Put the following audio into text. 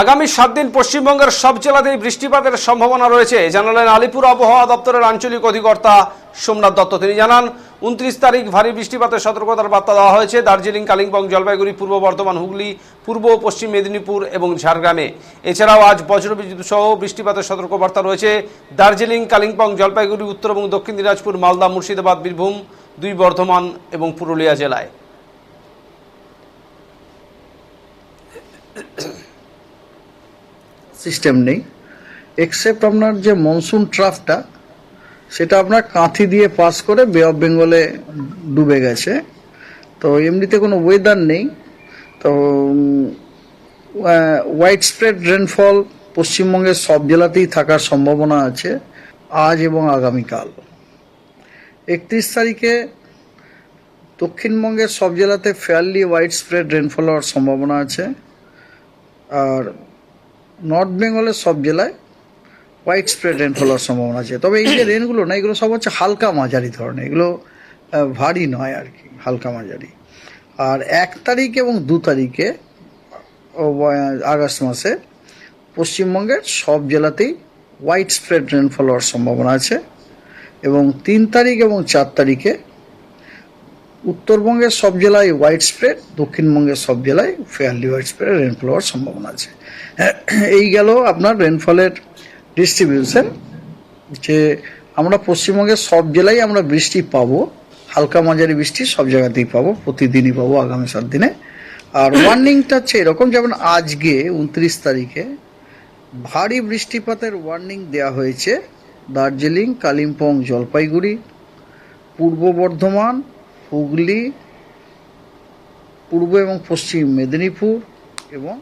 আগামী সাত দিন পশ্চিমবঙ্গের সব জেলাতেই বৃষ্টিপাতের সম্ভাবনা রয়েছে। জানালেন আলিপুর আবহাওয়া দপ্তরের আঞ্চলিক অধিকর্তা সোমনাথ দত্ত। তিনি জানান, উনত্রিশ তারিখ ভারী বৃষ্টিপাতের সতর্কতার বার্তা দেওয়া হয়েছে দার্জিলিং, কালিম্পং, জলপাইগুড়ি, পূর্ব বর্ধমান, হুগলি, পূর্ব পশ্চিম মেদিনীপুর এবং ঝাড়গ্রামে। এছাড়াও আজ বজ্রবিদ্যুৎ সহ বৃষ্টিপাতের সতর্কবার্তা রয়েছে দার্জিলিং, কালিম্পং, জলপাইগুড়ি, উত্তর এবং দক্ষিণ দিনাজপুর, মালদা, মুর্শিদাবাদ, বীরভূম, দুই বর্ধমান এবং পুরুলিয়া জেলায়। সিস্টেম নেই এক্সেপ্ট আপনার যে মনসুন ট্রাফটা সেটা আপনার কাঁথি দিয়ে পাস করে বে অফ বেঙ্গলে ডুবে গেছে। তো এমনিতে কোনো ওয়েদার নেই। তো হোয়াইট স্প্রেড রেনফল পশ্চিমবঙ্গের সব জেলাতেই থাকার সম্ভাবনা আছে আজ এবং আগামীকাল। একত্রিশ তারিখে দক্ষিণবঙ্গের সব জেলাতে ফেয়ারলি হোয়াইট স্প্রেড রেনফল হওয়ার সম্ভাবনা আছে। আর নর্থ বেঙ্গলের সব জেলায় হোয়াইট স্প্রেড রেনফল হওয়ার সম্ভাবনা আছে। তবে এই যে রেনগুলো না, এগুলো সব হচ্ছে হালকা মাঝারি ধরনের। এগুলো ভারী নয় আর কি, হালকা মাঝারি। আর এক তারিখ এবং দু তারিখে আগস্ট মাসে পশ্চিমবঙ্গের সব জেলাতেই হোয়াইট স্প্রেড রেনফল হওয়ার সম্ভাবনা আছে। এবং তিন তারিখ এবং চার তারিখে উত্তরবঙ্গের সব জেলায় হোয়াইট স্প্রেড দক্ষিণবঙ্গের সব জেলায় ফেয়ারলি হোয়াইট স্প্রেড রেনফল হওয়ার সম্ভাবনা আছে। এই গেল আপনার রেনফলের ডিস্ট্রিবিউশন যে আমরা পশ্চিমবঙ্গের সব জেলায় আমরা বৃষ্টি পাবো, হালকা মাঝারি বৃষ্টি সব জায়গাতেই পাবো, প্রতিদিনই পাবো আগামী সাত দিনে। আর ওয়ার্নিংটা হচ্ছে এরকম, যেমন আজকে উনত্রিশ তারিখে ভারী বৃষ্টিপাতের ওয়ার্নিং দেওয়া হয়েছে দার্জিলিং, কালিম্পং, জলপাইগুড়ি, পূর্ব বর্ধমান হুগলি পূর্ব এবং পশ্চিম মেদিনীপুর এবং